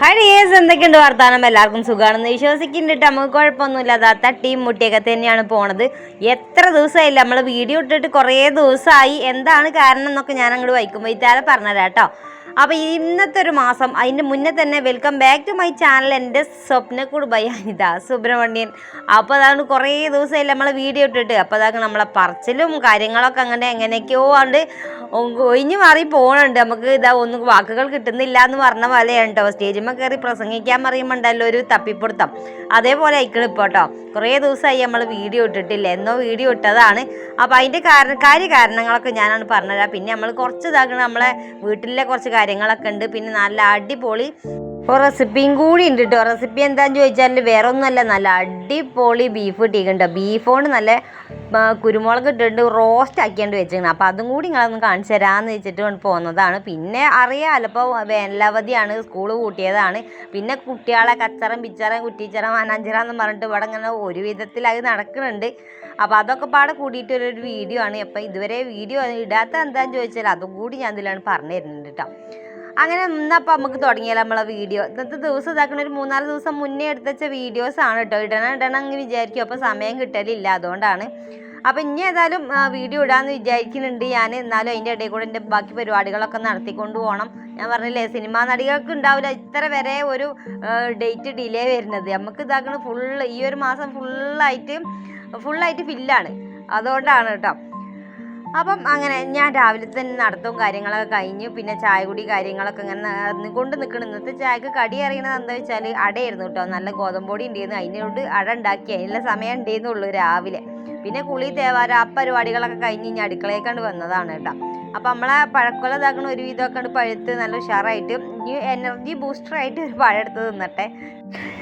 Hi എന്തൊക്കെയുണ്ട് വർത്താനം? എല്ലാവർക്കും സുഖമാണെന്ന് വിശ്വസിക്കുന്നുണ്ട്. നമുക്ക് കുഴപ്പമൊന്നുമില്ല. അതാ തട്ടിയും മുട്ടിയൊക്കെ തന്നെയാണ് പോണത്. എത്ര ദിവസമായില്ല? നമ്മൾ വീഡിയോ ഇട്ടിട്ട് കുറേ ദിവസമായി. എന്താണ് കാരണം എന്നൊക്കെ ഞാൻ അങ്ങോട്ട് വൈക്കുമ്പോൾ ഇത്താലെ പറഞ്ഞുതരാം കേട്ടോ. അപ്പോൾ ഇന്നത്തെ ഒരു മാസം അതിന്റെ മുന്നേ തന്നെ welcome back to my channel എന്റെ സ്വപ്നക്കൂട് ബയാനിത സുബ്രഹ്മണ്യൻ. അപ്പോൾ അതാണ് കുറേ ദിവസമായില്ല നമ്മൾ വീഡിയോ ഇട്ടിട്ട്. അപ്പോൾ അതാണ് നമ്മളെ പറച്ചിലും കാര്യങ്ങളൊക്കെ അങ്ങനെ എങ്ങനെയൊക്കെയോ ആണ്ട് ഒഴിഞ്ഞു മാറി പോകണുണ്ട് നമുക്ക് ഇതാ ഒന്നും വാക്കുകൾ കിട്ടുന്നില്ല എന്ന് പറഞ്ഞ പോലെയാണ് കേട്ടോ സ്റ്റേജിന്മേൽ കയറി പ്രസംഗിക്കാൻ പറയുമ്പോൾ ഉണ്ടല്ലോ ഒരു തപ്പിപ്പിടുത്തം. അതേപോലെ ആയിക്കണം ഇപ്പോൾ കേട്ടോ കുറേ ദിവസമായി നമ്മൾ വീഡിയോ ഇട്ടിട്ടില്ല. എന്നോ വീഡിയോ ഇട്ടതാണ്. അപ്പോൾ അതിന്റെ കാരണ കാര്യ കാരണങ്ങളൊക്കെ ഞാനാണ് പറഞ്ഞുതരാം പിന്നെ നമ്മൾ കുറച്ച് ഇതാക്കണം. നമ്മളെ വീട്ടിലെ കുറച്ച് കാര്യങ്ങളൊക്കെ ഉണ്ട്. പിന്നെ നല്ല അടിപൊളി ഒരു റെസിപ്പിയും കൂടി ഉണ്ട് കേട്ടോ റെസിപ്പി എന്താന്ന് ചോദിച്ചാൽ വേറെ ഒന്നുമല്ല നല്ല അടിപൊളി ബീഫ് കിട്ടിയിട്ടുണ്ട് ബീഫ് കൊണ്ട് നല്ല കുരുമുളക് ഇട്ടിട്ട് റോസ്റ്റ് ആക്കിയാണ്ട് വെച്ചിരിക്കണം. അപ്പോൾ അതും കൂടി നിങ്ങളൊന്ന് കാണിച്ചു തരാമെന്ന് വെച്ചിട്ട് കൊണ്ട് പോകുന്നതാണ് പിന്നെ അറിയാമല്ലോ ഇപ്പോൾ വേനലവധിയാണ് സ്കൂൾ കൂട്ടിയതാണ് പിന്നെ കുട്ടികളെ കച്ചറം പിച്ചറം കുറ്റിച്ചറ മാനാഞ്ചറ എന്ന് പറഞ്ഞിട്ട് ഇവിടെ ഇങ്ങനെ ഒരു വിധത്തിൽ അത് നടക്കുന്നുണ്ട് അപ്പോൾ അതൊക്കെ പാടെ കൂടിയിട്ട് ഒരു വീഡിയോ ആണ്. അപ്പോൾ ഇതുവരെ വീഡിയോ ഇടാത്ത എന്താണെന്ന് ചോദിച്ചാൽ അതും കൂടി ഞാൻ ഇതിലാണ് പറഞ്ഞു തരുന്നുണ്ട് കേട്ടോ അങ്ങനെ നിന്നപ്പോൾ നമുക്ക് തുടങ്ങിയാലോ നമ്മളെ വീഡിയോ ഇന്നത്തെ ദിവസം ഇതാക്കണ ഒരു മൂന്നാൽ ദിവസം മുന്നേ എടുത്ത് വെച്ച വീഡിയോസ് ആണ് കേട്ടോ ഇടണം ഇടണം എന്ന് വിചാരിക്കും. അപ്പോൾ സമയം കിട്ടലില്ല. അതുകൊണ്ടാണ്. അപ്പോൾ ഇനി ഏതായാലും വീഡിയോ ഇടാമെന്ന് വിചാരിക്കുന്നുണ്ട് ഞാൻ എന്നാലും അതിന്റെ ഇടയിൽ കൂടെ എന്റെ ബാക്കി പരിപാടികളൊക്കെ നടത്തിക്കൊണ്ട് പോകണം ഞാൻ പറഞ്ഞില്ലേ സിനിമാ നടികൾക്ക് ഉണ്ടാവില്ല. ഇത്ര വരെ ഒരു ഡേറ്റ് ഡിലേ വരുന്നത്. നമുക്ക് ഇതാക്കണ ഫുൾ ഈ ഒരു മാസം ഫുള്ളായിട്ട് ഫുള്ളായിട്ട് ഫില്ലാണ് അതുകൊണ്ടാണ് കേട്ടോ അപ്പം അങ്ങനെ ഞാൻ രാവിലെ തന്നെ നടത്തവും കാര്യങ്ങളൊക്കെ കഴിഞ്ഞ് പിന്നെ ചായ കുടി കാര്യങ്ങളൊക്കെ ഇങ്ങനെ ന- കൊണ്ട് നിൽക്കണം ഇന്നത്തെ ചായക്ക് കടി അറിയണത് എന്താ വെച്ചാൽ അടയായിരുന്നു കേട്ടോ. നല്ല ഗോതമ്പൊടി ഉണ്ടായിരുന്നു അതിനോട് അട ഉണ്ടാക്കി അതിനുള്ള സമയം ഉണ്ടായിരുന്നുള്ളൂ രാവിലെ. പിന്നെ കുളി തേവാര ആ പരിപാടികളൊക്കെ കഴിഞ്ഞ് ഇനി കണ്ട് വന്നതാണ് കേട്ടോ. അപ്പം നമ്മളെ പഴക്കൊല ഇതാക്കണ ഒരു വിധമൊക്കെ പഴുത്ത് നല്ല ഉഷാറായിട്ട് ഇനി എനർജി ബൂസ്റ്ററായിട്ട് ഒരു പഴം എടുത്ത് തിന്നട്ടെ.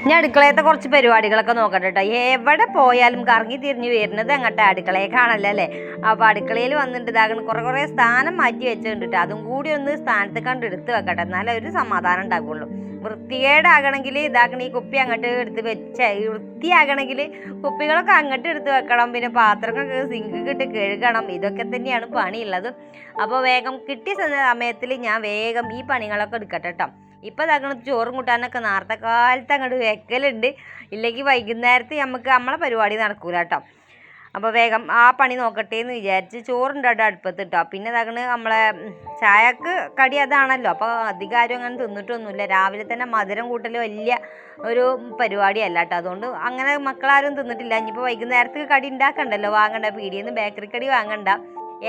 ഞാൻ അടുക്കളയത്തെ കുറച്ച് പരിപാടികളൊക്കെ നോക്കട്ടെ കേട്ടോ എവിടെ പോയാലും കറങ്ങി തിരിഞ്ഞ് വരുന്നത് അങ്ങോട്ട് അടുക്കളയേക്കാണല്ലോ അല്ലേ? അപ്പോൾ അടുക്കളയിൽ വന്നിട്ട് ഇതാകണം കുറേ കുറേ സ്ഥാനം മാറ്റി വെച്ചിട്ടുണ്ട് ട്ടോ. അതും കൂടി ഒന്ന് സ്ഥാനത്ത് കണ്ടെടുത്ത് വെക്കട്ടെ. എന്നാലേ ഒരു സമാധാനം ഉണ്ടാകുള്ളൂ വൃത്തികേടാകണമെങ്കിൽ ഇതാക്കണം ഈ കുപ്പി അങ്ങോട്ട് എടുത്ത് വെച്ച വൃത്തിയാകണമെങ്കിൽ കുപ്പികളൊക്കെ അങ്ങോട്ട് എടുത്ത് വെക്കണം. പിന്നെ പാത്രങ്ങളൊക്കെ സിങ്ക് ഇട്ട് കഴുകണം. ഇതൊക്കെ തന്നെയാണ് പണിയുള്ളത്. അപ്പോൾ വേഗം കിട്ടിയ സമയത്തിൽ ഞാൻ വേഗം ഈ പണികളൊക്കെ എടുക്കട്ടെ കേട്ടോ. ഇപ്പം ഇതാക്കണ ചോറും കൂട്ടാനൊക്കെ നേരത്തെ കാലത്ത് അങ്ങോട്ട് വെക്കലുണ്ട്. ഇല്ലെങ്കിൽ വൈകുന്നേരത്ത് നമുക്ക് നമ്മളെ പരിപാടി നടക്കൂല കേട്ടോ. അപ്പോൾ വേഗം ആ പണി നോക്കട്ടെ എന്ന് വിചാരിച്ച് ചോറുണ്ട് അവിടെ അടുപ്പത്ത് ഇട്ടോ പിന്നെ അതാണ് നമ്മളെ ചായക്ക് കടി അതാണല്ലോ. അപ്പോൾ അധികം ആരും അങ്ങനെ തിന്നിട്ടൊന്നുമില്ല. രാവിലെ തന്നെ മധുരം കൂട്ടൽ വലിയ ഒരു പരിപാടിയല്ല കേട്ടോ അതുകൊണ്ട് അങ്ങനെ മക്കളാരും തിന്നിട്ടില്ല. ഇനിയിപ്പോൾ വൈകുന്നേരത്തേക്ക് കടി ഉണ്ടാക്കണ്ടല്ലോ. വാങ്ങണ്ട. പീടിയിൽ നിന്ന് ബേക്കറി കടി വാങ്ങണ്ട.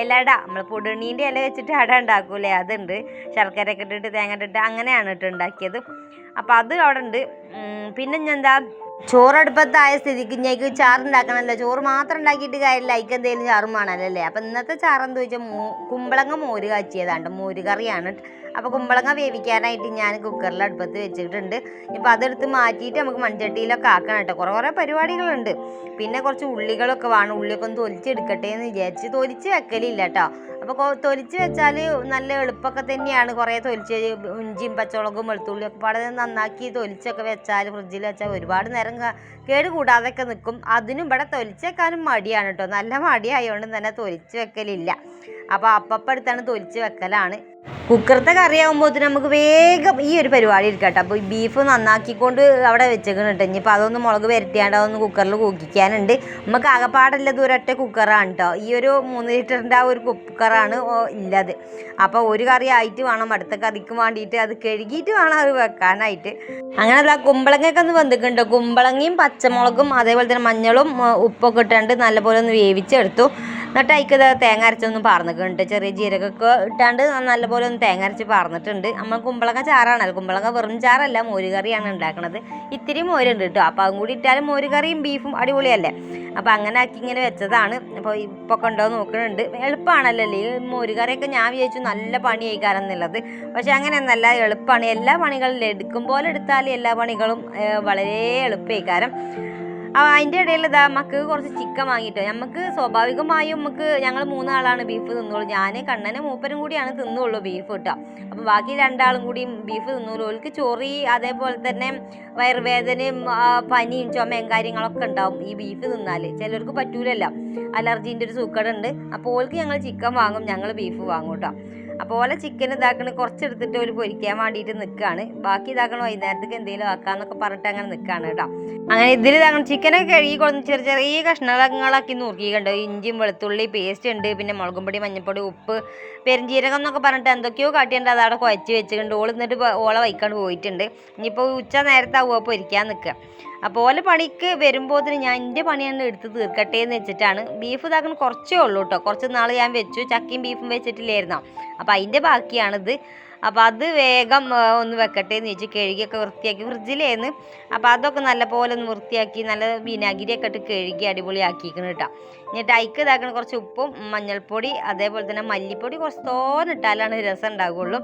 ഇലട. നമ്മൾ പൊടിണീന്റെ ഇല വെച്ചിട്ട് അട ഉണ്ടാക്കൂലേ? അതുണ്ട്. ശർക്കരയൊക്കെ ഇട്ടിട്ട് തേങ്ങ ഇട്ടിട്ട് അങ്ങനെയാണ് ഇട്ട് ഉണ്ടാക്കിയത്. അപ്പോൾ അത് അവിടെ ഉണ്ട്. പിന്നെ ഞാൻ എന്താ ചോറടുപ്പത്തായ സ്ഥിതിക്ക് ഞങ്ങൾക്ക് ചാറുണ്ടാക്കണമല്ലോ ചോറ് മാത്രം ഉണ്ടാക്കിയിട്ട് കാര്യമില്ല. അതിക്ക് എന്തെങ്കിലും ചാറും വേണമല്ലോ അല്ലേ? അപ്പം ഇന്നത്തെ ചാറെന്ന് ചോദിച്ചാൽ മൂ കുമ്പളങ്ങ മോര് കാച്ചിയതാണ്ട് മോര് കറിയാണ്. അപ്പോൾ കുമ്പളങ്ങ വേവിക്കാനായിട്ട് ഞാൻ കുക്കറിൽ അടുപ്പത്ത് വെച്ചിട്ടുണ്ട്. ഇപ്പം അതെടുത്ത് മാറ്റിയിട്ട് നമുക്ക് മൺചട്ടിയിലൊക്കെ ആക്കണം കേട്ടോ. കുറേ കുറേ പരിപാടികളുണ്ട്. പിന്നെ കുറച്ച് ഉള്ളികളൊക്കെ വേണം. ഉള്ളിയൊക്കെ ഒന്ന് തൊലിച്ചെടുക്കട്ടെ എന്ന് വിചാരിച്ച് തൊലിച്ച് വെക്കലില്ല കേട്ടോ. അപ്പോൾ തൊലിച്ച് വെച്ചാൽ നല്ല എളുപ്പമൊക്കെ തന്നെയാണ്. കുറേ തൊലിച്ച് ഇഞ്ചിയും പച്ചമുളകും വെളുത്തുള്ളിയും ഒക്കെ പാടെ നന്നാക്കി തൊലിച്ചൊക്കെ വെച്ചാൽ ഫ്രിഡ്ജിൽ വെച്ചാൽ ഒരുപാട് നേരം കേട് കൂടാതെയൊക്കെ നിൽക്കും അതിനും ഇവിടെ തൊലിച്ച് വെക്കാനും മടിയാണ് കേട്ടോ. നല്ല മടിയായതുകൊണ്ട് തന്നെ തൊലിച്ച് വെക്കലില്ല. അപ്പോൾ അപ്പപ്പടുത്താണ് തൊലിച്ച് വെക്കലാണ്. കുക്കറത്തെ കറിയാകുമ്പോൾ നമുക്ക് വേഗം ഈ ഒരു പരിപാടി എടുക്കട്ടെ അപ്പോൾ ഈ ബീഫ് നന്നാക്കിക്കൊണ്ട് അവിടെ വെച്ചേക്കണം കേട്ടോ. ഇനിയിപ്പോൾ അതൊന്ന് മുളക് വരട്ടിയാണ്ട് അതൊന്ന് കുക്കറിൽ കൂക്കിക്കാനുണ്ട്. നമുക്ക് ആകപ്പാടല്ലത് ഒരൊറ്റ കുക്കറാണ് കേട്ടോ. ഈ ഒരു മൂന്ന് ലിറ്ററിന്റെ ആ ഒരു കുക്കറാണ് ഇല്ലത്. അപ്പോൾ ഒരു കറി ആയിട്ട് വേണം അടുത്ത കറിക്ക് വേണ്ടിയിട്ട് അത് കഴുകിയിട്ട് വേണം അത് വെക്കാനായിട്ട്. അങ്ങനെ അല്ല കുമ്പളങ്ങയൊക്കെ ഒന്ന് വെന്തിക്കുന്നുണ്ട് കുമ്പളങ്ങയും പച്ചമുളകും അതേപോലെ തന്നെ മഞ്ഞളും ഉപ്പൊക്കെ ഇട്ടാണ്ട് നല്ലപോലെ ഒന്ന് വേവിച്ചെടുത്തു. എന്നിട്ട് അതിക്ക് തേങ്ങ അരച്ചൊന്നും പാർന്നിട്ടുണ്ട് ചെറിയ ജീരകമൊക്കെ ഇട്ടാണ്ട് നല്ലപോലെ ഒന്ന് തേങ്ങ അരച്ച് പാർന്നിട്ടുണ്ട്. നമ്മൾ കുമ്പളങ്ങ ചാറാണല്ലോ കുമ്പളങ്ങ വെറും ചാറല്ല മോരുകറിയാണ് ഉണ്ടാക്കുന്നത് ഇത്തിരി മോരുണ്ട് കേട്ടോ അപ്പോൾ അതും കൂടി ഇട്ടാലും മോരുകറിയും ബീഫും അടിപൊളിയല്ലേ? അപ്പോൾ അങ്ങനെ ആക്കി ഇങ്ങനെ വെച്ചതാണ്. അപ്പോൾ ഇപ്പോൾ കണ്ടോ നോക്കുന്നുണ്ട് എളുപ്പമാണല്ലോ ഈ മോരുകറിയൊക്കെ ഞാൻ വിചാരിച്ചു നല്ല പണി കഴിക്കാരം പക്ഷെ അങ്ങനെയൊന്നല്ല. എളുപ്പമാണ് എല്ലാ പണികളും എടുക്കും പോലെ എടുത്താൽ എല്ലാ പണികളും വളരെ എളുപ്പമായിക്കാരം അതിന്റെ ഇടയിൽ ഇതാ മക്കൾക്ക് കുറച്ച് ചിക്കൻ വാങ്ങിയിട്ട്. നമുക്ക് സ്വാഭാവികമായും നമുക്ക് ഞങ്ങൾ മൂന്നാളാണ് ബീഫ് തിന്നുള്ളൂ. ഞാൻ കണ്ണനെ മൂപ്പരും കൂടിയാണ് തിന്നുള്ളൂ ബീഫ് കേട്ടോ അപ്പോൾ ബാക്കി രണ്ടാളും കൂടി ബീഫ് തിന്നുള്ളൂ. ഓൾക്ക് ചൊറി അതേപോലെ തന്നെ വയറുവേദനയും പനിയും ചുമയും കാര്യങ്ങളൊക്കെ ഉണ്ടാവും ഈ ബീഫ് തിന്നാൽ ചിലർക്ക് പറ്റൂലല്ല. അലർജീന്റെ ഒരു സൂക്കടുണ്ട് അപ്പോൾ ഓൾക്ക് ഞങ്ങൾ ചിക്കൻ വാങ്ങും ഞങ്ങൾ ബീഫ് വാങ്ങും കേട്ടോ അപ്പോൾ ഓലെ ചിക്കൻ ഇതാക്കണ കുറച്ചെടുത്തിട്ട് ഒരു പൊരിക്കാൻ വേണ്ടിയിട്ട് നിൽക്കുകയാണ് ബാക്കി ഇതാക്കണം വൈകുന്നേരത്തേക്ക് എന്തെങ്കിലും ആക്കാന്നൊക്കെ പറഞ്ഞിട്ട് അങ്ങനെ നിൽക്കുകയാണ് കേട്ടോ. അങ്ങനെ ഇതിൽ ഇതാക്കണം ചിക്കനൊക്കെ കഴുകി കൊടുത്ത് ചെറിയ ചെറിയ കഷ്ണങ്ങളാക്കി നുറുക്കിയിട്ടുണ്ട് ഇഞ്ചിയും വെളുത്തുള്ളി പേസ്റ്റ് ഉണ്ട് പിന്നെ മുളകും പൊടി മഞ്ഞൾപ്പൊടി ഉപ്പ് പെരുംജീരകം എന്നൊക്കെ പറഞ്ഞിട്ട് എന്തൊക്കെയോ കാട്ടിയുണ്ട് അതവിടെ കുഴച്ച് വെച്ചിട്ടുണ്ട്. ഓൾ എന്നിട്ട് ഓളെ വൈക്കാണ്ട് പോയിട്ടുണ്ട്. ഇനിയിപ്പോൾ ഉച്ച നേരത്താവുക പൊരിക്കാൻ നിൽക്കുക അപ്പോൾ ഓലെ പണിക്ക് വരുമ്പോഴത്തേന് ഞാൻ എന്റെ പണി തന്നെ എടുത്ത് തീർക്കട്ടെ എന്ന് വെച്ചിട്ടാണ്. ബീഫ് ഇതാക്കുന്ന കുറച്ചേ ഉള്ളൂ കേട്ടോ കുറച്ച് നാൾ ഞാൻ വെച്ചു. ചക്കയും ബീഫും വെച്ചിട്ടില്ലായിരുന്നോ? അപ്പോൾ അതിന്റെ ബാക്കിയാണിത്. അപ്പോൾ അത് വേഗം ഒന്ന് വെക്കട്ടെ എന്ന് വെച്ച് കഴുകിയൊക്കെ വൃത്തിയാക്കി. ഫ്രിഡ്ജിലേന്ന് അപ്പോൾ അതൊക്കെ നല്ലപോലെ ഒന്ന് വൃത്തിയാക്കി നല്ല വിനാഗിരിയൊക്കെ ഇട്ട് കഴുകി അടിപൊളിയാക്കിക്കണം കേട്ടോ എന്നിട്ട് അയക്ക് ഇതാക്കണ കുറച്ച് ഉപ്പും മഞ്ഞൾപ്പൊടി അതേപോലെ തന്നെ മല്ലിപ്പൊടി കുറച്ച് തോന്നെ ഇട്ടാലാണ് രസം ഉണ്ടാകുള്ളൂ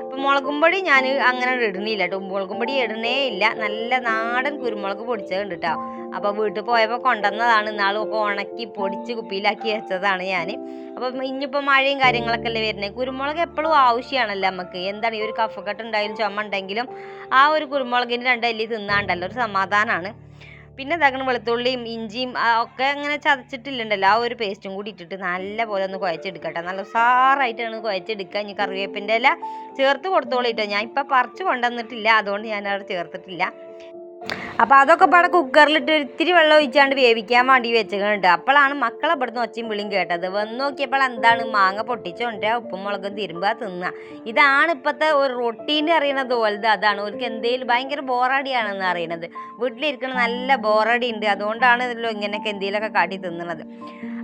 അപ്പോൾ മുളകും പൊടി ഞാൻ അങ്ങനെ ഇടുന്നില്ല കേട്ടോ മുളകും പൊടി ഇടണേ ഇല്ല. നല്ല നാടൻ കുരുമുളക് പൊടിച്ചതുണ്ട് കേട്ടോ അപ്പോൾ വീട്ടിൽ പോയപ്പോൾ കൊണ്ടുവന്നതാണ്. ഇന്നാളും ഒക്കെ ഉണക്കി പൊടിച്ച് കുപ്പിയിലാക്കി വെച്ചതാണ് ഞാൻ അപ്പം ഇനിയിപ്പോൾ മഴയും കാര്യങ്ങളൊക്കെ അല്ലേ വരുന്നത് കുരുമുളക് എപ്പോഴും ആവശ്യമാണല്ലോ നമുക്ക് എന്താണ് ഈ ഒരു കഫക്കെട്ട് ഉണ്ടായാലും ചുമ ഉണ്ടെങ്കിലും ആ ഒരു കുരുമുളകിന് രണ്ടല്ലി തിന്നാണ്ടല്ലോ. ഒരു സമാധാനമാണ് പിന്നെ ഇതാക്കണം വെളുത്തുള്ളിയും ഇഞ്ചിയും ഒക്കെ അങ്ങനെ ചതച്ചിട്ടില്ലുണ്ടല്ലോ. ആ ഒരു പേസ്റ്റും കൂടി ഇട്ടിട്ട് നല്ല പോലെ ഒന്ന് കുഴച്ചെടുക്കട്ടെ. നല്ല സാറായിട്ടാണ് കുഴച്ചെടുക്കുക. ഇനി കറിവേപ്പിന്റെ ഇല ചേർത്ത് കൊടുത്തോളിട്ടോ. ഞാൻ ഇപ്പം പറിച്ച് കൊണ്ടുവന്നിട്ടില്ല. അതുകൊണ്ട് ഞാൻ അവിടെ ചേർത്തിട്ടില്ല. അപ്പോൾ അതൊക്കെ പാടെ കുക്കറിലിട്ട് ഇത്തിരി വെള്ളം ഒഴിച്ചാണ്ട് വേവിക്കാൻ വേണ്ടി വെച്ചിട്ടുണ്ട് അപ്പോഴാണ് മക്കളെ ഇവിടുന്ന് ഒച്ചയും വിളിയും കേട്ടത്. വന്ന് നോക്കിയപ്പോൾ എന്താണ്? മാങ്ങ പൊട്ടിച്ചോണ്ട് ഉപ്പും മുളകും തിരുമ്പ തിന്നുക ഇതാണ് ഇപ്പോഴത്തെ ഒരു റൊട്ടീന്റെ അറിയണത് പോലത് അതാണ്. അവർക്ക് എന്തെങ്കിലും ഭയങ്കര ബോറടിയാണെന്ന് അറിയണത്. വീട്ടിലിരിക്കണ നല്ല ബോറടി ഉണ്ട് അതുകൊണ്ടാണ് ഇതിലോ ഇങ്ങനെയൊക്കെ എന്തെങ്കിലുമൊക്കെ കാട്ടി തിന്നണത്.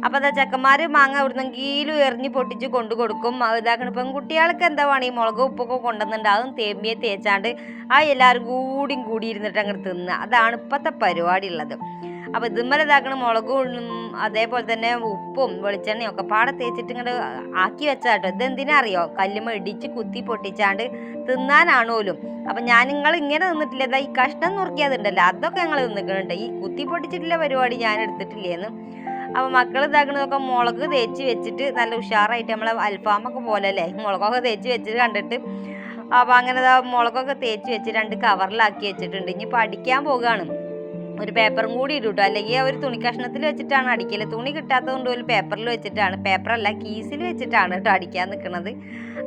അപ്പോൾ അതാ ചെക്കന്മാർ മാങ്ങ എവിടുന്നെങ്കിലും എറിഞ്ഞ് പൊട്ടിച്ച് കൊണ്ടു കൊടുക്കും. ഇതാക്കണ. പെൺകുട്ടികൾക്ക് എന്താ വേണം ഈ മുളക് ഉപ്പൊക്കെ കൊണ്ടുവന്നിട്ടുണ്ട്. അതും തേമ്പിയെ തേച്ചാണ്ട് ആ എല്ലാവരും കൂടിയും കൂടി ഇരുന്നിട്ട് അങ്ങോട്ട് തിന്നുക അതാണ് ഇപ്പോഴത്തെ പരിപാടി ഉള്ളത് അപ്പോൾ ഇതുമ്മല ഇതാക്കണ. മുളകും അതേപോലെ തന്നെ ഉപ്പും വെളിച്ചെണ്ണയും ഒക്കെ പാടെ തേച്ചിട്ട് ഇങ്ങോട്ട് ആക്കി വെച്ചാട്ടോ ഇതെന്തിനാ അറിയോ കല്ലുമ്മ ഇടിച്ച് കുത്തി പൊട്ടിച്ചാണ്ട് തിന്നാനാണോലും അപ്പൊ ഞാൻ നിങ്ങൾ ഇങ്ങനെ നിന്നിട്ടില്ല. ഈ കഷ്ണം നുറുക്കിയതുണ്ടല്ലോ. അതൊക്കെ ഞങ്ങൾ നിന്നിക്കുന്നുണ്ട് ഈ കുത്തി പൊട്ടിച്ചിട്ടുള്ള പരിപാടി ഞാൻ എടുത്തിട്ടില്ലേന്ന് അപ്പോൾ മക്കൾ ഇതാക്കണതൊക്കെ മുളക് തേച്ച് വെച്ചിട്ട് നല്ല ഉഷാറായിട്ട് നമ്മളെ അൽഫാമൊക്കെ പോലെ അല്ലേ മുളകൊക്കെ തേച്ച് വെച്ചിട്ട് കണ്ടിട്ട്. അപ്പോൾ അങ്ങനെ മുളകൊക്കെ തേച്ച് വെച്ച് രണ്ട് കവറിലാക്കി വെച്ചിട്ടുണ്ട്. ഇനി പഠിക്കാൻ പോകുകയാണ് ഒരു പേപ്പറും കൂടി ഇടും അല്ലെങ്കിൽ ഒരു തുണി കഷ്ണത്തിൽ വെച്ചിട്ടാണ് അടിക്കൽ. തുണി കിട്ടാത്തത് കൊണ്ട് ഒരു പേപ്പറിൽ വെച്ചിട്ടാണ്. പേപ്പറല്ല കീസിൽ വെച്ചിട്ടാണ് കേട്ടോ അടിക്കാൻ നിൽക്കുന്നത്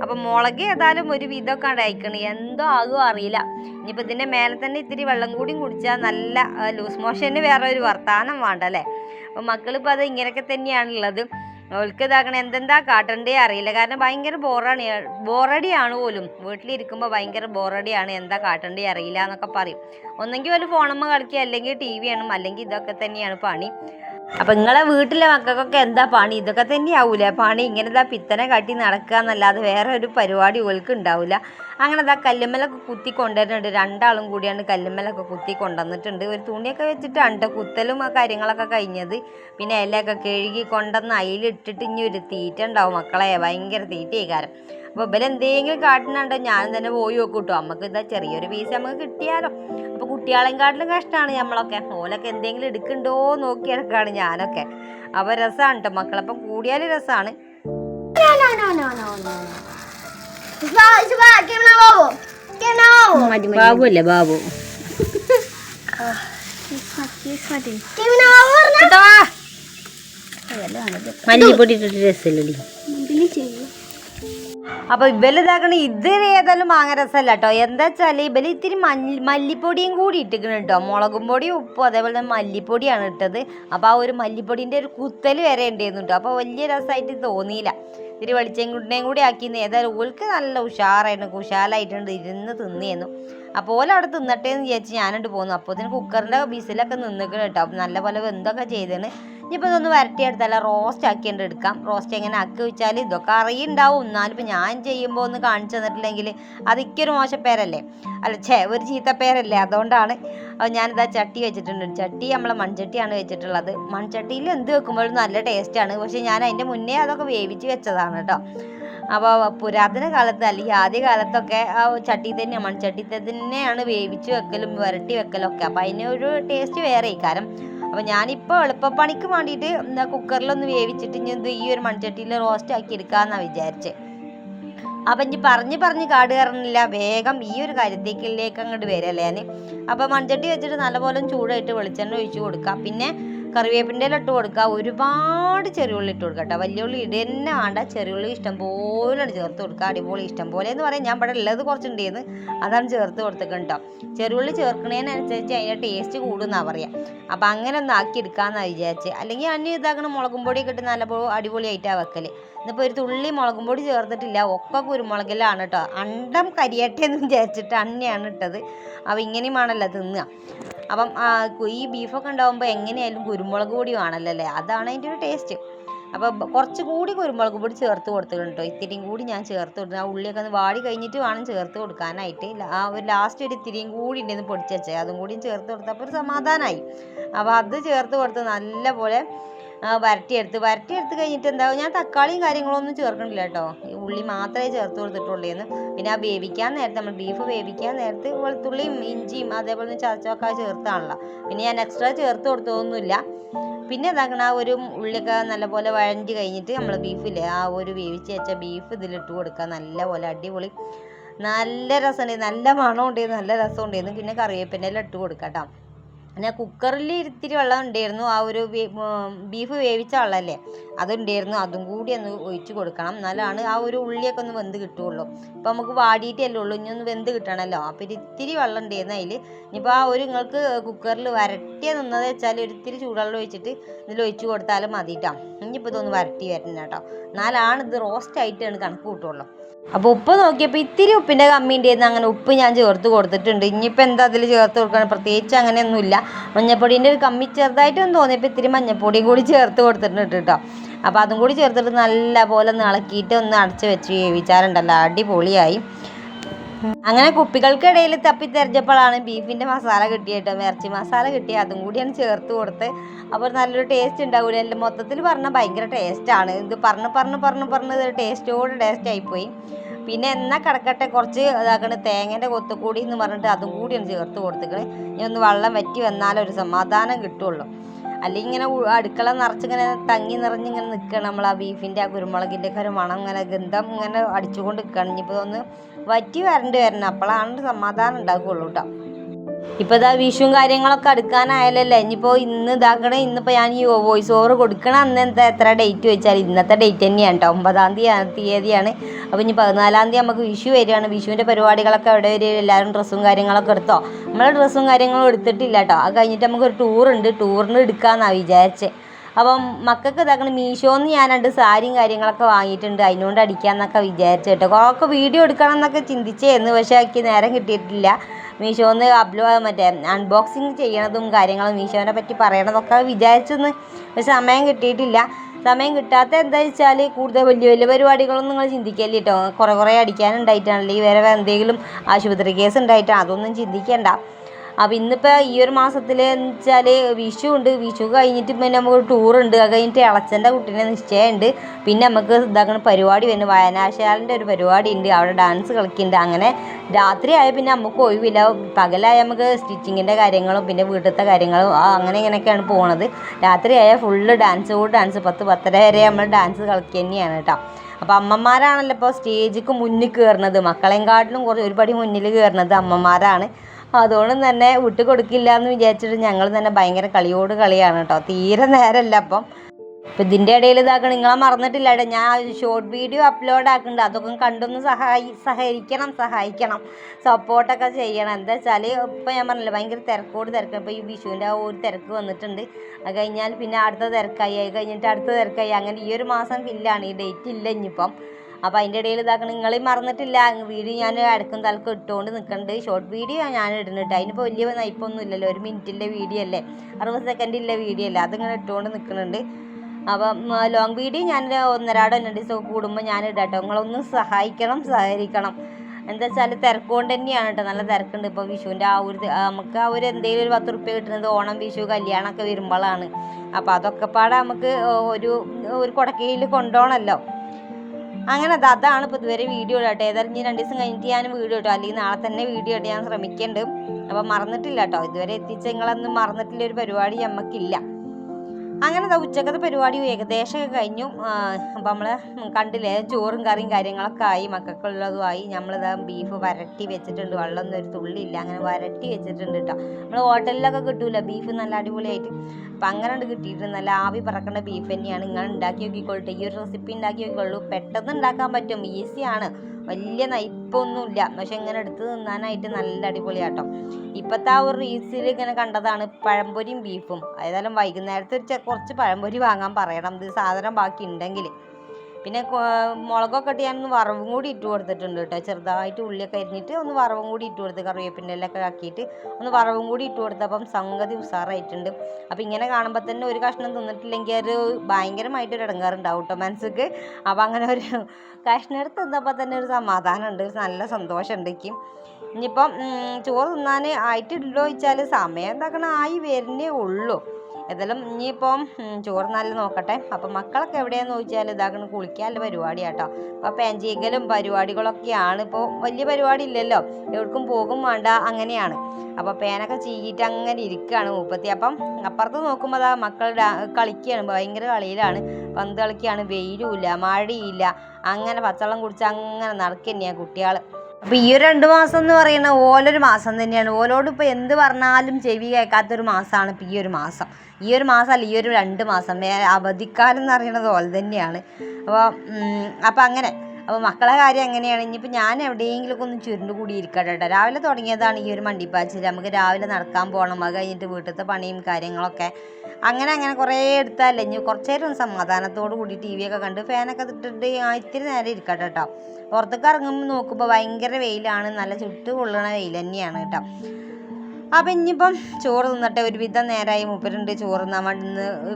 അപ്പം മുളക് ഏതായാലും ഒരു വിധമൊക്കെ അടയ്ക്കണം എന്തോ ആകും അറിയില്ല. ഇനിയിപ്പോൾ ഇതിന്റെ മേലെ തന്നെ ഇത്തിരി വെള്ളം കൂടിയും കുടിച്ചാൽ നല്ല ലൂസ് മോഷന് വേറെ ഒരു വർത്താനം വേണ്ട അല്ലേ അപ്പം മക്കളിപ്പോൾ അത് ഇങ്ങനെയൊക്കെ തന്നെയാണുള്ളത്. അവൾക്ക് ഇതാക്കണം എന്തെന്താ കാട്ടണ്ടേ അറിയില്ല. കാരണം ഭയങ്കര ബോറാണ്. ബോറടിയാണ് പോലും. വീട്ടിലിരിക്കുമ്പോൾ ഭയങ്കര ബോറടിയാണ്. എന്താ കാട്ടണ്ടേ അറിയില്ല എന്നൊക്കെ പറയും. ഒന്നെങ്കിൽ ഒരു ഫോണമ്മ കളിക്കുക അല്ലെങ്കിൽ ടി വി ആണ് അല്ലെങ്കിൽ ഇതൊക്കെ തന്നെയാണ് പണി. അപ്പം നിങ്ങളെ വീട്ടിലെ മക്കൾക്കൊക്കെ എന്താ പണി? ഇതൊക്കെ തന്നെയാവൂലേ? പണി ഇങ്ങനെ ഇതാ പിത്തനെ കാട്ടി നടക്കുക എന്നല്ലാതെ വേറെ ഒരു പരിപാടി ഓൾക്ക് ഉണ്ടാവില്ല അങ്ങനെ ഇതാ കല്ലുമ്മലൊക്കെ കുത്തി കൊണ്ടുവരുന്നുണ്ട്. രണ്ടാളും കൂടിയാണ് കല്ലുമ്മലൊക്കെ കുത്തി കൊണ്ടുവന്നിട്ടുണ്ട്. ഒരു തുണിയൊക്കെ വെച്ചിട്ടാണ് ട്ടോ കുത്തലും ആ കാര്യങ്ങളൊക്കെ കഴിഞ്ഞത്. പിന്നെ ഇലയൊക്കെ കഴുകി കൊണ്ടുവന്ന് അതിലിട്ടിട്ട് ഇനി ഒരു തീറ്റ ഉണ്ടാവും മക്കളെ. ഭയങ്കര തീറ്റ അപ്പോൾ അപ്പൊ എന്തെങ്കിലും കാട്ടുന്നുണ്ടോ ഞാനും തന്നെ പോയി നോക്കൂട്ടോ. നമുക്ക് ഇതാ ചെറിയൊരു പീസ് നമുക്ക് കിട്ടിയാലോ. അപ്പോൾ കുട്ടികളെയും കാട്ടിലും കഷ്ടമാണ് നമ്മളൊക്കെ ഓലൊക്കെ എന്തെങ്കിലും എടുക്കണ്ടോ നോക്കി എടുക്കുകയാണ് ഞാനൊക്കെ. അപ്പോൾ രസമാണ് കേട്ടോ മക്കളപ്പം കൂടിയാൽ രസമാണ്. ബാബു അല്ലേ ബാബു. മല്ലിപ്പൊടി ഇട്ടിട്ട് രസമല്ലേ അപ്പൊ ഇവലിതാക്കണ ഇത് ഏതായാലും മാങ്ങ രസമല്ല കേട്ടോ എന്താ വെച്ചാൽ ഇവൽ ഇത്തിരി മല്ലി മല്ലിപ്പൊടിയും കൂടി ഇട്ടിക്കണം കേട്ടോ മുളകും പൊടിയും ഉപ്പും അതേപോലെ തന്നെ മല്ലിപ്പൊടിയാണ് ഇട്ടത്. അപ്പോൾ ആ ഒരു മല്ലിപ്പൊടിന്റെ ഒരു കുത്തൽ വരെ ഉണ്ടായിരുന്നു കേട്ടോ അപ്പോൾ വലിയ രസമായിട്ട് തോന്നിയില്ല ഇത്തിരി വെളിച്ചെണ്ണയും കൂടി ആക്കിന്ന്. ഏതായാലും ഓൾക്ക് നല്ല ഉഷാറായിരുന്നു. കുശാലായിട്ടുണ്ട്. ഇരുന്ന് തിന്നിയിരുന്നു അപ്പോൾ ഓല അവിടെ തിന്നട്ടെ എന്ന് വിചാരിച്ച് ഞാനിട്ട് പോന്നു. അപ്പോൾ തന്നെ കുക്കറിന്റെ ബിസിലൊക്കെ നിന്നിക്കണം കേട്ടോ നല്ല പോലെ വെന്തൊക്കെ ചെയ്തേണ്. ഇനിയിപ്പോൾ ഇതൊന്ന് വരട്ടിയെടുത്തല്ല റോസ്റ്റ് ആക്കിയിട്ട് എടുക്കാം. റോസ്റ്റ് എങ്ങനെ ആക്കി വെച്ചാൽ ഇതൊക്കെ അറിയുണ്ടാവും. എന്നാലും ഇപ്പോൾ ഞാൻ ചെയ്യുമ്പോൾ ഒന്ന് കാണിച്ചു തന്നിട്ടില്ലെങ്കിൽ അതിക്കൊരു മോശപ്പേരല്ലേ? അല്ല ഛേ ഒരു ചീത്തപ്പേരല്ലേ? അതുകൊണ്ടാണ്. അപ്പോൾ ഞാനിതാ ചട്ടി വെച്ചിട്ടുണ്ട്. ചട്ടി നമ്മളെ മൺചട്ടിയാണ് വെച്ചിട്ടുള്ളത്. മൺചട്ടിയിൽ എന്ത് വെക്കുമ്പോഴും നല്ല ടേസ്റ്റാണ് പക്ഷേ ഞാൻ അതിന്റെ മുന്നേ അതൊക്കെ വേവിച്ച് വെച്ചതാണ് കേട്ടോ. അപ്പോൾ പുരാതന കാലത്ത് അല്ലെങ്കിൽ ആദ്യ കാലത്തൊക്കെ ആ ചട്ടി തന്നെ മൺചട്ടി തന്നെയാണ് വേവിച്ച് വെക്കലും വരട്ടി വെക്കലും ഒക്കെ അപ്പോൾ അതിനൊരു ടേസ്റ്റ് വേറെ കാരണം അപ്പോൾ ഞാനിപ്പോൾ എളുപ്പപ്പണിക്ക് വേണ്ടിയിട്ട് എന്താ കുക്കറിലൊന്ന് വേവിച്ചിട്ട് ഇനി ഇത് ഈ ഒരു മൺചട്ടിയിൽ റോസ്റ്റ് ആക്കി എടുക്കാമെന്നാണ് വിചാരിച്ചത് അപ്പം ഇനി പറഞ്ഞ് പറഞ്ഞ് കാട് കയറണില്ല. വേഗം ഈ ഒരു കാര്യത്തേക്കിലേക്ക് അങ്ങോട്ട് വരല്ലേ ഞാൻ അപ്പോൾ മൺചട്ടി വെച്ചിട്ട് നല്ലപോലെ ചൂടായിട്ട് വെളിച്ചെണ്ണ ഒഴിച്ച് കൊടുക്കുക പിന്നെ കറിവേപ്പിന്റെ ഇട്ട് കൊടുക്കുക. ഒരുപാട് ചെറിയുള്ളി ഇട്ട് കൊടുക്കുക കേട്ടോ. വലിയ ഉള്ളി ഇട തന്നെ വേണ്ട ചെറിയുള്ളി ഇഷ്ടം പോലെ ചേർത്ത് കൊടുക്കുക. അടിപൊളി ഇഷ്ടം പോലെ എന്ന് പറയാം. ഞാൻ ഇവിടെ ഉള്ളത് കുറച്ചുണ്ടെന്ന്. അതാണ് ചേർത്ത് കൊടുത്തേക്കണം കേട്ടോ. ചെറുള്ളി ചേർക്കുന്നതിനനുസരിച്ച് അതിന്റെ ടേസ്റ്റ് കൂടുന്നാണ് പറയുക അപ്പം അങ്ങനെ ഒന്ന് ആക്കി എടുക്കാമെന്നാണ് വിചാരിച്ച്. അല്ലെങ്കിൽ അന്യ ഇതാക്കണ മുളകും പൊടിയൊക്കെ ഇട്ട് നല്ല അടിപൊളിയായിട്ടാണ് വെക്കൽ ഇന്നിപ്പോൾ ഒരു തുള്ളി മുളകും പൊടി ചേർത്തിട്ടില്ല. ഒക്കെ കുരുമുളകിലാണ് കേട്ടോ. അണ്ടം കരിയട്ടെ എന്ന് വിചാരിച്ചിട്ട് അന്നെയാണ് ഇട്ടത്. അപ്പോൾ ഇങ്ങനെയും ആണല്ലോ തിന്നുക. അപ്പം ഈ ബീഫൊക്കെ ഉണ്ടാകുമ്പോൾ എങ്ങനെയായാലും കുരുമുളക് പൊടി വേണമല്ലോ അല്ലേ അതാണ് അതിന്റെ ഒരു ടേസ്റ്റ്. അപ്പോൾ കുറച്ച് കൂടി കുരുമുളക് പൊടി ചേർത്ത് കൊടുത്തിട്ടുണ്ട് കേട്ടോ. ഇത്തിരിയും കൂടി ഞാൻ ചേർത്ത് കൊടുത്തു ആ ഉള്ളിയൊക്കെ ഒന്ന് വാടി കഴിഞ്ഞിട്ട് വേണം ചേർത്ത് കൊടുക്കാനായിട്ട്. ആ ഒരു ലാസ്റ്റ് ഒരു ഇത്തിരിയും കൂടി ഉണ്ടെന്ന് പൊടിച്ച് അതും കൂടി ചേർത്ത് കൊടുത്തപ്പോൾ ഒരു സമാധാനമായി. അപ്പോൾ അത് ചേർത്ത് കൊടുത്ത് നല്ലപോലെ വരട്ടിയെടുത്ത് വരട്ടിയെടുത്ത് കഴിഞ്ഞിട്ട് എന്താവും? ഞാൻ തക്കാളിയും കാര്യങ്ങളൊന്നും ചേർക്കണില്ല കേട്ടോ. ഈ ഉള്ളി മാത്രമേ ചേർത്ത് കൊടുത്തിട്ടുള്ളൂ പിന്നെ ആ വേവിക്കാൻ നേരത്തെ നമ്മൾ ബീഫ് വേവിക്കാൻ നേരത്ത് വെളുത്തുള്ളിയും ഇഞ്ചിയും അതേപോലെ ചതച്ചൊക്കെ ചേർത്താണല്ലോ. പിന്നെ ഞാൻ എക്സ്ട്രാ ചേർത്ത് കൊടുത്തതൊന്നുമില്ല. പിന്നെ എന്താക്കണം ആ ഒരു ഉള്ളിയൊക്കെ നല്ലപോലെ വഴഞ്ഞ് കഴിഞ്ഞിട്ട് നമ്മൾ ബീഫില്ലേ ആ ഒരു വേവിച്ച് വെച്ച ബീഫ് ഇതിലിട്ട് കൊടുക്കുക. നല്ലപോലെ അടിപൊളി. നല്ല രസമുണ്ടായിരുന്നു നല്ല മണം ഉണ്ടായിരുന്നു നല്ല രസം ഉണ്ടായിരുന്നു പിന്നെ കറിവേപ്പിന്റെ ഇട്ട് കൊടുക്കാം കേട്ടോ. പിന്നെ കുക്കറിൽ ഇത്തിരി വെള്ളം ഉണ്ടായിരുന്നു. ആ ഒരു ബീഫ് വേവിച്ച വെള്ളമല്ലേ? അതുണ്ടായിരുന്നു. അതും കൂടി ഒന്ന് ഒഴിച്ച് കൊടുക്കണം. എന്നാലാണ് ആ ഒരു ഉള്ളിയൊക്കെ ഒന്ന് വെന്ത് കിട്ടുള്ളൂ ഇപ്പം നമുക്ക് വാടിയിട്ടല്ലേ ഉള്ളൂ. ഇനി ഒന്ന് വെന്ത് കിട്ടണമല്ലോ. അപ്പം ഒരു ഇത്തിരി വെള്ളം ഉണ്ടായിരുന്നു അതിൽ. ഇനിയിപ്പോൾ ആ ഒരു നിങ്ങൾക്ക് കുക്കറിൽ വരട്ടിയ നിന്നത് വെച്ചാൽ ഒരു ഇത്തിരി ചൂടുവെള്ളം ഒഴിച്ചിട്ട് ഇതിൽ ഒഴിച്ച് കൊടുത്താലും മതി കേട്ടോ ഇനിയിപ്പോൾ ഇതൊന്ന് വരട്ടി വരണം കേട്ടോ. എന്നാലാണ് ഇത് റോസ്റ്റ് ആയിട്ടാണ് കണക്ക് കൂട്ടുള്ളൂ അപ്പോൾ ഉപ്പ് നോക്കിയപ്പോൾ ഇത്തിരി ഉപ്പിന്റെ കമ്മി അങ്ങനെ ഉപ്പ് ഞാൻ ചേർത്ത് കൊടുത്തിട്ടുണ്ട്. ഇനിയിപ്പോൾ എന്താ അതിൽ ചേർത്ത് കൊടുക്കണം പ്രത്യേകിച്ച് അങ്ങനെയൊന്നുമില്ല. മഞ്ഞപ്പൊടീന്റെ ഒരു കമ്മി ചെറുതായിട്ടൊന്നും തോന്നിയപ്പോൾ ഇത്തിരി മഞ്ഞപ്പൊടിയും കൂടി ചേർത്ത് കൊടുത്തിട്ടുണ്ട് കേട്ടോ അപ്പോൾ അതും കൂടി ചേർത്തിട്ട് നല്ല പോലെ ഒന്ന് ഇളക്കിയിട്ട് ഒന്ന് അടച്ച് വെച്ച് വേവിച്ചാലുണ്ടല്ലോ. അടിപൊളിയായി. അങ്ങനെ കുപ്പികൾക്കിടയിൽ തപ്പി തെരഞ്ഞപ്പോഴാണ് ബീഫിന്റെ മസാല കിട്ടിയിട്ട് കേട്ടോ ഇറച്ചി മസാല കിട്ടി. അതും കൂടിയാണ് ചേർത്ത് കൊടുത്ത് അപ്പോൾ നല്ലൊരു ടേസ്റ്റ് ഉണ്ടാവില്ല എല്ലാം മൊത്തത്തിൽ പറഞ്ഞാൽ ഭയങ്കര ടേസ്റ്റാണ് ഇത് പറഞ്ഞ് പറഞ്ഞ് പറഞ്ഞ് പറഞ്ഞ് ഇതൊരു ടേസ്റ്റോട് ടേസ്റ്റ് ആയിപ്പോയി. പിന്നെ എന്നാൽ കിടക്കട്ടെ? കുറച്ച് ഇതാക്കണ തേങ്ങേന്റെ കൊത്തുകൂടി എന്ന് പറഞ്ഞിട്ട് അതും കൂടിയാണ് ചേർത്ത് കൊടുത്തിക്കണേ. ഇനി ഒന്ന് വെള്ളം വറ്റി വന്നാലേ ഒരു സമാധാനം കിട്ടുള്ളൂ. അല്ലെങ്കിൽ ഇങ്ങനെ അടുക്കള നിറച്ചിങ്ങനെ തങ്ങി നിറഞ്ഞിങ്ങനെ നിൽക്കണം നമ്മൾ ആ ബീഫിന്റെ ആ കുരുമുളകിന്റെ ഒക്കെ ഒരു മണം ഇങ്ങനെ ഗന്ധം ഇങ്ങനെ അടിച്ചുകൊണ്ട് നിൽക്കണം ഇനിയിപ്പോൾ ഒന്ന് വറ്റി വരണ്ട് വരണം. അപ്പോഴാണ് സമാധാനം ഉണ്ടാക്കുകയുള്ളൂ കേട്ടോ ഇപ്പോൾ ഇതാ വിഷുവും കാര്യങ്ങളൊക്കെ അടുക്കാനായാലല്ലേ ഇനിയിപ്പോൾ ഇന്ന് ഇതാക്കണേ ഇന്നിപ്പോ ഞാൻ ഈ വോയിസ് ഓവർ കൊടുക്കണ അന്ന് എന്താ എത്ര ഡേറ്റ് വെച്ചാൽ ഇന്നത്തെ ഡേറ്റ് തന്നെയാണ് കേട്ടോ ഒമ്പതാം തീയതി തീയതിയാണ്. അപ്പോൾ ഇനി പതിനാലാം തീയതി നമുക്ക് വിഷു വരികയാണ്. വിഷുവിന്റെ പരിപാടികളൊക്കെ അവിടെ വരും എല്ലാവരും ഡ്രസ്സും കാര്യങ്ങളൊക്കെ എടുത്തോ? നമ്മൾ ഡ്രസ്സും കാര്യങ്ങളും എടുത്തിട്ടില്ല കേട്ടോ അത് കഴിഞ്ഞിട്ട് നമുക്കൊരു ടൂറുണ്ട് ടൂറിന് എടുക്കാമെന്നാണ് വിചാരിച്ചത് അപ്പം മക്കൾക്ക് ഇതാക്കണം മീഷോന്ന് ഞാൻ രണ്ട് സാരിയും കാര്യങ്ങളൊക്കെ വാങ്ങിയിട്ടുണ്ട്. അതിനോണ്ട് അടിക്കാമെന്നൊക്കെ വിചാരിച്ചു കേട്ടോ. ഒക്കെ വീഡിയോ എടുക്കണം എന്നൊക്കെ ചിന്തിച്ചായിരുന്നു പക്ഷേ എനിക്ക് നേരം കിട്ടിയിട്ടില്ല. മീഷോന്ന് അപ്ലോഡ് മറ്റേ അൺബോക്സിങ് ചെയ്യണതും കാര്യങ്ങളും മീഷോനെ പറ്റി പറയണതൊക്കെ വിചാരിച്ചെന്ന്. പക്ഷെ സമയം കിട്ടിയിട്ടില്ല. സമയം കിട്ടാത്ത എന്താ വെച്ചാൽ കൂടുതൽ വലിയ വലിയ പരിപാടികളൊന്നും നിങ്ങൾ ചിന്തിക്കല്ലേ കേട്ടോ. കുറേ കുറേ അടിക്കാനുണ്ടായിട്ടാണ് അല്ലെങ്കിൽ വേറെ എന്തെങ്കിലും ആശുപത്രി കേസ് ഉണ്ടായിട്ടാണ് അതൊന്നും ചിന്തിക്കണ്ട. അപ്പോൾ ഇന്നിപ്പോൾ ഈ ഒരു മാസത്തിൽ എന്ന് വെച്ചാൽ വിഷു ഉണ്ട്. വിഷു കഴിഞ്ഞിട്ട് പിന്നെ നമുക്ക് ടൂറുണ്ട് അത് കഴിഞ്ഞിട്ട് ഇളച്ചന്റെ കുട്ടീനെ നിശ്ചയമുണ്ട് പിന്നെ നമുക്ക് ഇതാക്കുന്ന പരിപാടി വരുന്നു. വയനാശാലിന്റെ ഒരു പരിപാടി ഉണ്ട്. അവിടെ ഡാൻസ് കളിക്കുന്നുണ്ട്. അങ്ങനെ രാത്രി ആയ പിന്നെ നമുക്ക് ഒഴിവില്ല. പകലായ നമുക്ക് സ്റ്റിച്ചിങ്ങിന്റെ കാര്യങ്ങളും പിന്നെ വീട്ടിലത്തെ കാര്യങ്ങളും അങ്ങനെ ഇങ്ങനെയൊക്കെയാണ് പോണത്. രാത്രി ആയാൽ ഫുള്ള് ഡാൻസ് കൂടെ ഡാൻസ് പത്ത് പത്തര വരെ നമ്മൾ ഡാൻസ് കളിക്കുക തന്നെയാണ് കേട്ടോ. അപ്പോൾ അമ്മമാരാണല്ലോ ഇപ്പോൾ സ്റ്റേജിക്ക് മുന്നിൽ കയറുന്നത് മക്കളെയും കാട്ടിലും കുറച്ച് ഒരുപടി മുന്നിൽ കയറുന്നത് അമ്മമാരാണ്. അതുകൊണ്ട് തന്നെ വിട്ടു കൊടുക്കില്ല എന്ന് വിചാരിച്ചിട്ട് ഞങ്ങൾ തന്നെ ഭയങ്കര കളിയോട് കളിയാണ് കേട്ടോ. തീരെ നേരമല്ല അപ്പം. ഇപ്പം ഇതിന്റെ ഇടയിൽ ഇതാക്കണം നിങ്ങളെ മറന്നിട്ടില്ല കേട്ടോ. ഞാൻ ഷോർട്ട് വീഡിയോ അപ്ലോഡ് ആക്കുന്നുണ്ട് അതൊക്കെ കണ്ടൊന്ന് സഹായി സഹകരിക്കണം സഹായിക്കണം. സപ്പോർട്ടൊക്കെ ചെയ്യണം. എന്താ വെച്ചാൽ ഇപ്പം ഞാൻ പറഞ്ഞില്ല ഭയങ്കര തിരക്കോട് തിരക്ക്. ഇപ്പോൾ ഈ വിഷുവിന്റെ ആ ഒരു തിരക്ക് വന്നിട്ടുണ്ട്. അത് കഴിഞ്ഞാൽ പിന്നെ അടുത്ത തിരക്കായി അത് കഴിഞ്ഞിട്ട് അടുത്ത തിരക്കായി. അങ്ങനെ ഈ ഒരു മാസം ഇല്ലാണ് ഈ ഡേറ്റ് ഇല്ല ഇനിയിപ്പം. അപ്പോൾ അതിന്റെ ഇടയിൽ ഇതാക്കണം നിങ്ങൾ മറന്നിട്ടില്ല. വീഡിയോ ഞാൻ ഇടക്കും തലക്കും ഇട്ടുകൊണ്ട് നിൽക്കുന്നുണ്ട് ഷോർട്ട് വീഡിയോ ഞാൻ ഇടുന്നുണ്ട് അതിനിപ്പോൾ വലിയ നയിപ്പൊന്നും ഇല്ലല്ലോ. ഒരു മിനിറ്റിന്റെ വീഡിയോ അല്ലേ? അറുപത് സെക്കൻഡിന്റെ വീഡിയോ അല്ലേ? അതിങ്ങനെ ഇട്ടുകൊണ്ട് നിൽക്കുന്നുണ്ട് അപ്പം ലോങ് വീഡിയോ ഞാൻ ഒന്നരാടോ രണ്ട് ദിവസം കൂടുമ്പോൾ ഞാൻ ഇടാം കേട്ടോ നിങ്ങളൊന്ന് സഹായിക്കണം സഹകരിക്കണം. എന്താ വെച്ചാൽ തിരക്കുകൊണ്ട് തന്നെയാണ് കേട്ടോ നല്ല തിരക്കുണ്ട്. ഇപ്പോൾ വിഷുവിന്റെ ആ ഒരു നമുക്ക് ആ ഒരു എന്തെങ്കിലും ഒരു പത്ത് റുപ്യ കിട്ടുന്നത് ഓണം വിഷു കല്യാണമൊക്കെ വരുമ്പോഴാണ് അപ്പോൾ അതൊക്കെ പാടെ നമുക്ക് ഒരു ഒരു കുടക്കയിൽ കൊണ്ടുപോകണമല്ലോ അങ്ങനെ അത് അതാണ് ഇപ്പോൾ ഇതുവരെ വീഡിയോ ഇടട്ടെ ഏതായാലും ഇനി രണ്ട് ദിവസം കഴിഞ്ഞിട്ട് ഞാൻ വീഡിയോ ഇട്ടോ അല്ലെങ്കിൽ നാളെ തന്നെ വീഡിയോ ഇട്ട് ഞാൻ ശ്രമിക്കുന്നുണ്ട് അപ്പോൾ മറന്നിട്ടില്ല കേട്ടോ. ഇതുവരെ എത്തിച്ച നിങ്ങളൊന്നും മറന്നിട്ടില്ല ഒരു പരിപാടി നമുക്കില്ല അങ്ങനെ എന്താ ഉച്ചക്കത്തെ പരിപാടി ഏകദേശമൊക്കെ കഴിഞ്ഞു. അപ്പം നമ്മൾ കണ്ടില്ലേ ചോറും കറിയും കാര്യങ്ങളൊക്കെ ആയി മക്കൾക്കുള്ളതും ആയി. നമ്മളിതാ ബീഫ് വരട്ടി വെച്ചിട്ടുണ്ട്. വെള്ളമൊന്നും ഒരു തുള്ളിയില്ല. അങ്ങനെ വരട്ടി വെച്ചിട്ടുണ്ട് കേട്ടോ നമ്മൾ ഹോട്ടലിലൊക്കെ കിട്ടൂല ബീഫ് നല്ല അടിപൊളിയായിട്ട്? അപ്പം അങ്ങനെ കിട്ടിയിട്ട് നല്ല ആവി പറക്കേണ്ട ബീഫ് തന്നെയാണ്. നിങ്ങൾ ഉണ്ടാക്കി നോക്കിക്കൊള്ളട്ടെ ഈ ഒരു റെസിപ്പി ഉണ്ടാക്കി നോക്കിക്കൊള്ളൂ പെട്ടെന്ന് ഉണ്ടാക്കാൻ പറ്റും. ഈസിയാണ് വലിയ നയിപ്പൊന്നുമില്ല. പക്ഷെ ഇങ്ങനെ എടുത്ത് തിന്നാനായിട്ട് നല്ല അടിപൊളിയാട്ടോ. ഇപ്പോഴത്തെ ആ ഒരു റീൽസിൽ ഇങ്ങനെ കണ്ടതാണ് പഴംപൊരിയും ബീഫും ഏതായാലും വൈകുന്നേരത്തെ കുറച്ച് പഴംപൊരി വാങ്ങാൻ പറയണം. ഇത് സാധനം ബാക്കി ഉണ്ടെങ്കിൽ പിന്നെ മുളകൊക്കെ ഇട്ട് ഞാനൊന്ന് വറവും കൂടി ഇട്ട് കൊടുത്തിട്ടുണ്ട് കേട്ടോ. ചെറുതായിട്ട് ഉള്ളിയൊക്കെ അരിഞ്ഞിട്ട് ഒന്ന് വറവും കൂടി ഇട്ട് കൊടുത്ത് കറിവേപ്പിന്റെ എല്ലാം ഒക്കെ ആക്കിയിട്ട് ഒന്ന് വറവും കൂടി ഇട്ട് കൊടുത്തപ്പം സംഗതി ഉഷാറായിട്ടുണ്ട് അപ്പം ഇങ്ങനെ കാണുമ്പോൾ തന്നെ ഒരു കഷ്ണം തിന്നിട്ടില്ലെങ്കിൽ ഒരു ഭയങ്കരമായിട്ടൊരു ഇടങ്ങാറുണ്ടാവും കേട്ടോ മനസ്സിക്ക്. അപ്പം അങ്ങനെ ഒരു കഷ്ണം എടുത്ത് തിന്നപ്പോൾ തന്നെ ഒരു സമാധാനമുണ്ട് നല്ല സന്തോഷമുണ്ട് എനിക്ക് ഇനിയിപ്പം ചോറ് തിന്നാൻ ആയിട്ടില്ലോ ചോദിച്ചാൽ സമയം എന്താക്കണ? ആയി വരുന്നേ ഉള്ളൂ. ഏതായാലും ഇനിയിപ്പം ഉം, ചോറ് നല്ല നോക്കട്ടെ. അപ്പം മക്കളൊക്കെ എവിടെയാന്ന് ചോദിച്ചാൽ ഇതാക്കണം കുളിക്കാനുള്ള പരിപാടിയാട്ടോ. അപ്പോൾ പെഞ്ചീകലും പരിപാടികളൊക്കെയാണ്. ഇപ്പോൾ വലിയ പരിപാടി ഇല്ലല്ലോ. എവിടേക്കും പോകും വേണ്ട. അങ്ങനെയാണ്. അപ്പോൾ പേനൊക്കെ ചീകിയിട്ട് അങ്ങനെ ഇരിക്കുകയാണ് മൂപ്പത്തി. അപ്പം അപ്പുറത്ത് നോക്കുമ്പോൾ അതാ മക്കൾ കളിക്കുകയാണ് ഭയങ്കര കളിയിലാണ്. പന്ത് കളിക്കുകയാണ് വെയിലുമില്ല മഴയില്ല അങ്ങനെ പച്ചവെള്ളം കുടിച്ച് അങ്ങനെ നടക്കുക തന്നെയാണ് കുട്ടികൾ അപ്പോൾ ഈ ഒരു രണ്ട് മാസം എന്ന് പറയുന്ന ഓലൊരു മാസം തന്നെയാണ്. ഓലോട് ഇപ്പോൾ എന്ത് പറഞ്ഞാലും ചെവി കേൾക്കാത്തൊരു മാസമാണ് ഇപ്പോൾ ഈ ഒരു മാസം. ഈ ഒരു മാസമല്ല ഈ ഒരു രണ്ട് മാസം. അവധിക്കാലം എന്ന് പറയുന്നത് ഓല തന്നെയാണ്. അപ്പോൾ അപ്പോൾ അങ്ങനെ. അപ്പോൾ മക്കളെ കാര്യം എങ്ങനെയാണ്? ഇനിയിപ്പോൾ ഞാൻ എവിടെയെങ്കിലുമൊക്കെ ഒന്ന് ചുരുണ്ട് കൂടി ഇരിക്കട്ടെ രാവിലെ തുടങ്ങിയതാണ് ഈ ഒരു മണ്ടിപ്പാച്ചിൽ. നമുക്ക് രാവിലെ നടക്കാൻ പോകണം അത് കഴിഞ്ഞിട്ട് വീട്ടിലത്തെ പണിയും കാര്യങ്ങളൊക്കെ അങ്ങനെ അങ്ങനെ കുറേ എടുത്താലേ ഇനി കുറച്ച് നേരം ഒന്ന് സമാധാനത്തോട് കൂടി ടി വി ഒക്കെ കണ്ട് ഫാനൊക്കെ ഇട്ടിട്ട് ഇത്തിരി നേരം ഇരിക്കട്ടെ കേട്ടോ. പുറത്തേക്ക് ഇറങ്ങുമ്പോൾ നോക്കുമ്പോൾ ഭയങ്കര വെയിലാണ്. നല്ല ചുട്ട് കൊള്ളണ വെയിൽ തന്നെയാണ് കേട്ടോ. അപ്പം ഇനിയിപ്പം ചോറ് തിന്നട്ടെ ഒരുവിധം നേരമായി മൂപ്പരുണ്ട് ചോറ് തിന്നാൻ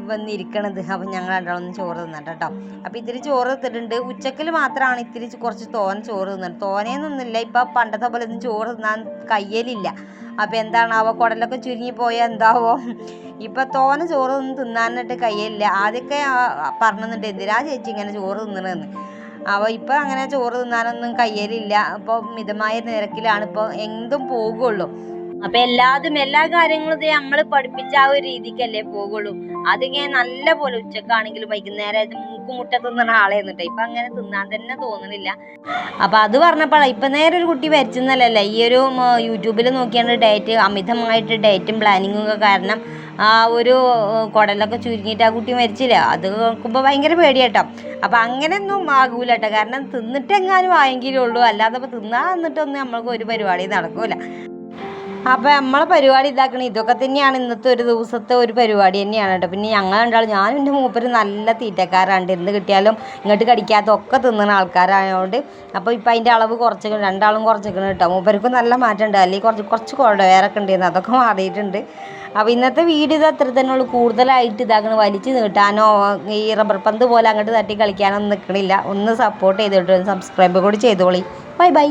വന്ന് ഇരിക്കണത് അപ്പം ഞങ്ങൾ രണ്ടാളൊന്ന് ചോറ് തിന്നട്ടെ കേട്ടോ അപ്പം ഇത്തിരി ചോറ് തിന്നിട്ടുണ്ട്. ഉച്ചക്കിൽ മാത്രമാണ് ഇത്തിരി കുറച്ച് തോന ചോറ് തിന്നത് തോനെയൊന്നുമില്ല ഇപ്പം പണ്ടത്തെ പോലെ ഒന്നും ചോറ് തിന്നാൻ കയ്യലില്ല. അപ്പം എന്താണാവോ? കുടലൊക്കെ ചുരുങ്ങി പോയാൽ എന്താവോ? ഇപ്പം തോന ചോറ് ഒന്നും തിന്നാനായിട്ട് കയ്യലില്ല. ആദ്യമൊക്കെ പറഞ്ഞിട്ട് എന്തിനാ ചേച്ചി ഇങ്ങനെ ചോറ് തിന്നണമെന്ന് അപ്പോൾ ഇപ്പം അങ്ങനെ ചോറ് തിന്നാനൊന്നും കയ്യലില്ല. അപ്പോൾ മിതമായ നിരക്കിലാണ്. ഇപ്പോൾ എന്തും പോകുള്ളൂ. അപ്പൊ എല്ലാതും എല്ലാ കാര്യങ്ങളും നമ്മൾ പഠിപ്പിച്ച ആ ഒരു രീതിക്കല്ലേ പോകുള്ളൂ അതിങ്ങനെ നല്ല പോലെ ഉച്ചക്കാണെങ്കിലും വൈകുന്നേരം മൂക്കുമുട്ട തിന്നുന്ന ആളെ എന്നിട്ട് ഇപ്പൊ അങ്ങനെ തിന്നാൻ തന്നെ തോന്നണില്ല. അപ്പൊ അത് പറഞ്ഞപ്പോഴാണ് ഇപ്പൊ നേരെ ഒരു കുട്ടി വരച്ചെന്നല്ലല്ല ഈ ഒരു യൂട്യൂബിൽ നോക്കിയാണ് ഡയറ്റ് അമിതമായിട്ട് ഡയറ്റും പ്ലാനിങ്ങും ഒക്കെ കാരണം ആ ഒരു കുടലൊക്കെ ചുരുങ്ങിയിട്ട് ആ കുട്ടി മരിച്ചില്ല. അത് നോക്കുമ്പോൾ ഭയങ്കര പേടിയാട്ടോ. അപ്പം അങ്ങനെയൊന്നും ആകൂല കേട്ടോ കാരണം തിന്നിട്ടെങ്ങാനും ആയെങ്കിലേ ഉള്ളൂ. അല്ലാതെ ഇപ്പം തിന്നാൻ എന്നിട്ടൊന്നും നമ്മൾക്ക് ഒരു പരിപാടി നടക്കൂല. അപ്പം നമ്മളെ പരിപാടി ഇതാക്കണ. ഇതൊക്കെ തന്നെയാണ് ഇന്നത്തെ ഒരു ദിവസത്തെ ഒരു പരിപാടി തന്നെയാണ് കേട്ടോ. പിന്നെ ഞങ്ങൾ രണ്ടാളും ഞാനും എന്റെ മൂപ്പര് നല്ല തീറ്റക്കാരാണ്ട് എന്ത് കിട്ടിയാലും ഇങ്ങോട്ട് കടിക്കാത്ത ഒക്കെ തിന്നുന്ന ആൾക്കാരായതുകൊണ്ട് അപ്പോൾ ഇപ്പം അതിന്റെ അളവ് കുറച്ച് രണ്ടാളും കുറച്ചേക്കണം കേട്ടോ. മൂപ്പർക്കും നല്ല മാറ്റമുണ്ട്. അല്ലെങ്കിൽ കുറച്ച് കുറച്ച് കുടവേറൊക്കെ ഉണ്ടായിരുന്നു അതൊക്കെ മാറിയിട്ടുണ്ട്. അപ്പോൾ ഇന്നത്തെ വീഡിയോ ഇത് അത്ര തന്നെ ഉള്ളൂ. കൂടുതലായിട്ട് ഇതാക്കണ. വലിച്ചു നീട്ടാനോ ഈ റബ്ബർ പന്ത് പോലെ അങ്ങോട്ട് തട്ടി കളിക്കാനോ നിൽക്കണില്ല ഒന്ന് സപ്പോർട്ട് ചെയ്തിട്ട് സബ്സ്ക്രൈബ് കൂടി ചെയ്തോളി. Bye bye.